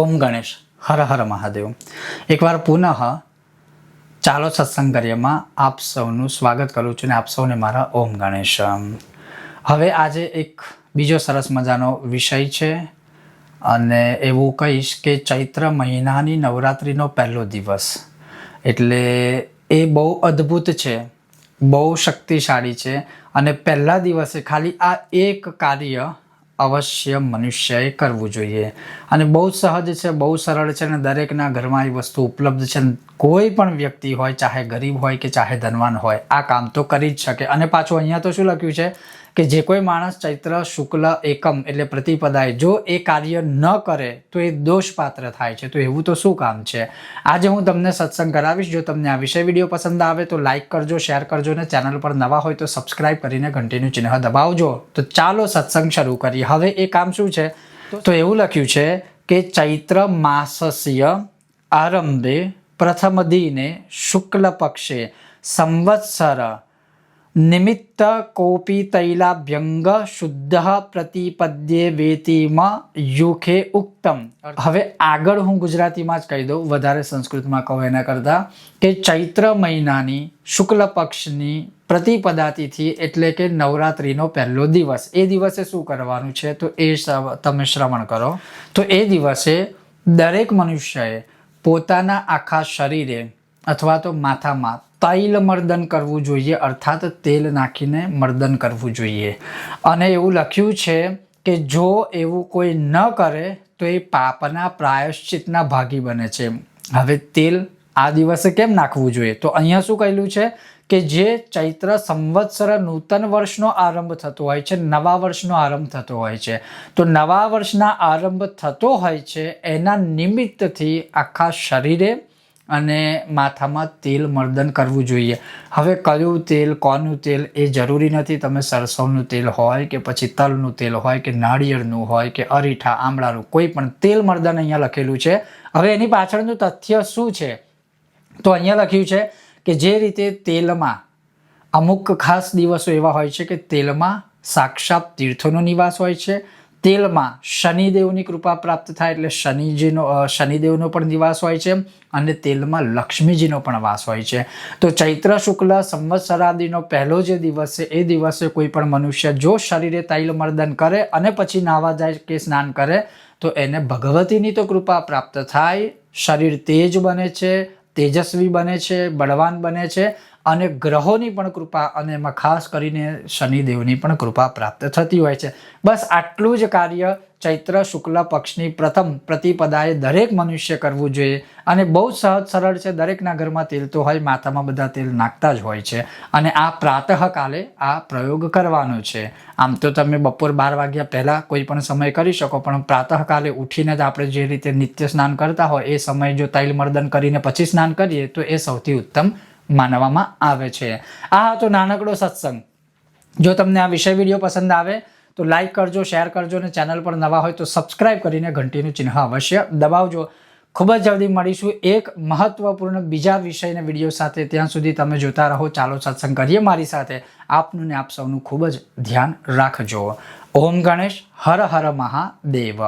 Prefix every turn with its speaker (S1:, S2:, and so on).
S1: ઓમ ગણેશ. હર હર મહાદેવ. એકવાર પુનઃ ચાલો સત્સંગ કાર્યમાં આપ સૌનું સ્વાગત કરું છું ને આપ સૌને મારા ઓમ ગણેશ. હવે આજે એક બીજો સરસ મજાનો વિષય છે અને એવું કહીશ કે ચૈત્ર મહિનાની નવરાત્રિનો પહેલો દિવસ. એટલે એ બહુ અદ્ભુત છે, બહુ શક્તિશાળી છે અને પહેલા દિવસે ખાલી આ એક કાર્ય અવશ્ય મનુષ્યએ કરવું જોઈએ. અને બહુ સહજ છે, બહુ સરળ છે અને દરેકના ઘરમાં એ વસ્તુ ઉપલબ્ધ છે. કોઈ પણ વ્યક્તિ હોય, ચાહે ગરીબ હોય કે ચાહે ધનવાન હોય, આ કામ તો કરી જ શકે. અને પાછું અહીંયા તો શું લખ્યું છે કે જે કોઈ માણસ ચૈત્ર, શુક્લ, એકમ એટલે પ્રતિપદાય, જો એ કાર્ય ન કરે, તો એ દોષપાત્ર થાય છે. તો એવું તો શું કામ છે? આજે હું તમને સત્સંગ કરાવીશ. જો તમને આ વિષય વીડિયો પસંદ આવે તો લાઈક કરજો, શેર કરજો અને ચેનલ પર નવા હોય તો સબસ્ક્રાઇબ કરીને ઘંટીનું ચિહ્ન દબાવજો. તો ચાલો સત્સંગ શરૂ કરીએ. હવે એ કામ શું છે? તો એવું લખ્યું છે કે ચૈત્ર માસસ્ય આરંભે પ્રથમ દિને શુક્લ પક્ષે સંવત્સર નિમિત્ત કોપી તૈલાભ્યંગ શુદ્ધ પ્રતિપદ્યે વેતીમાં યુખે ઉક્તમ. હવે આગળ હું ગુજરાતીમાં જ કહી દઉં, વધારે સંસ્કૃતમાં કહું એના કરતાં કે ચૈત્ર મહિનાની શુક્લ પક્ષની પ્રતિપદાતિથી એટલે કે નવરાત્રિનો પહેલો દિવસ. એ દિવસે શું કરવાનું છે? તો એ તમે શ્રવણ કરો. તો એ દિવસે દરેક મનુષ્યએ પોતાના આખા શરીરે અથવા તો માથામાં તૈલ મર્દન કરવું જોઈએ, અર્થાત તેલ નાખીને મર્દન કરવું જોઈએ. અને એવું લખ્યું છે કે જો એવું કોઈ ન કરે, તો એ પાપના પ્રાયશ્ચિતના ભાગી બને છે. હવે તેલ આ દિવસે કેમ નાખવું જોઈએ? તો અહીંયા શું કહેલું છે કે જે ચૈત્ર સંવત્સર નૂતન વર્ષનો આરંભ થતો હોય છે, નવા વર્ષનો આરંભ થતો હોય છે. તો નવા વર્ષના આરંભ થતો હોય છે, એના નિમિત્તથી આખા શરીરે અને માથામાં તેલ મર્દન કરવું જોઈએ. હવે કયું તેલ, કોનું તેલ એ જરૂરી નથી. તમે સરસવનું તેલ હોય કે પછી તલનું તેલ હોય કે નાળિયેરનું હોય કે અરીઠા, આમળાનું, કોઈ પણ તેલ મર્દન અહીંયા લખેલું છે. હવે એની પાછળનું તથ્ય શું છે? તો અહીંયા લખ્યું છે કે જે રીતે તેલમાં અમુક ખાસ દિવસો એવા હોય છે કે તેલમાં સાક્ષાત તીર્થોનો નિવાસ હોય છે, તેલમાં શનિદેવની કૃપા પ્રાપ્ત થાય એટલે શનિજીનો શનિદેવનો પણ નિવાસ હોય છે અને તેલમાં લક્ષ્મીજીનો પણ વાસ હોય છે. તો ચૈત્ર શુક્લ સંવત્સરાદિનો પહેલો જે દિવસ છે એ દિવસે કોઈ પણ મનુષ્ય જો શરીરે તૈલ મર્દન કરે અને પછી નાવા જાય કે સ્નાન કરે, તો એને ભગવતીની તો કૃપા પ્રાપ્ત થાય, શરીર તેજ બને છે તેજસ્વી બને છે, બળવાન બને છે અને ગ્રહોની પણ કૃપા અને એમાં ખાસ કરીને શનિદેવની પણ કૃપા પ્રાપ્ત થતી હોય છે. બસ આટલું જ કાર્ય ચૈત્ર શુક્લ પક્ષની પ્રથમ પ્રતિપદાએ દરેક મનુષ્ય કરવું જોઈએ અને બહુ સહજ સરળ છે, દરેકના ઘરમાં તેલ તો હોય, માથામાં બધા તેલ નાખતા જ હોય છે. અને આ પ્રાતઃકાલે આ પ્રયોગ કરવાનો છે. આમ તો તમે બપોર બાર વાગ્યા પહેલાં કોઈ પણ સમય કરી શકો, પણ પ્રાતઃકાલે ઉઠીને જ આપણે જે રીતે નિત્ય સ્નાન કરતા હોય, એ સમય જો તૈલ મર્દન કરીને પછી સ્નાન કરીએ, તો એ સૌથી ઉત્તમ માનવામાં આવે છે. આ હતો નાનકડો સત્સંગ. જો તમને આ વિષય વીડિયો પસંદ આવે તો લાઈક કરજો શેર કરજો અને ચેનલ પર નવા હોય તો સબસ્ક્રાઇબ કરીને ઘંટીનું ચિહ્ન અવશ્ય દબાવજો. ખૂબ જ જલ્દી મળીશું એક મહત્વપૂર્ણ બીજા વિષયના વીડિયો સાથે. ત્યાં સુધી તમે જોતા રહો, ચાલો સત્સંગ કરીએ મારી સાથે. આપનું ને આપ સૌનું ખૂબ જ ધ્યાન રાખજો. ઓમ ગણેશ, હર હર મહાદેવ.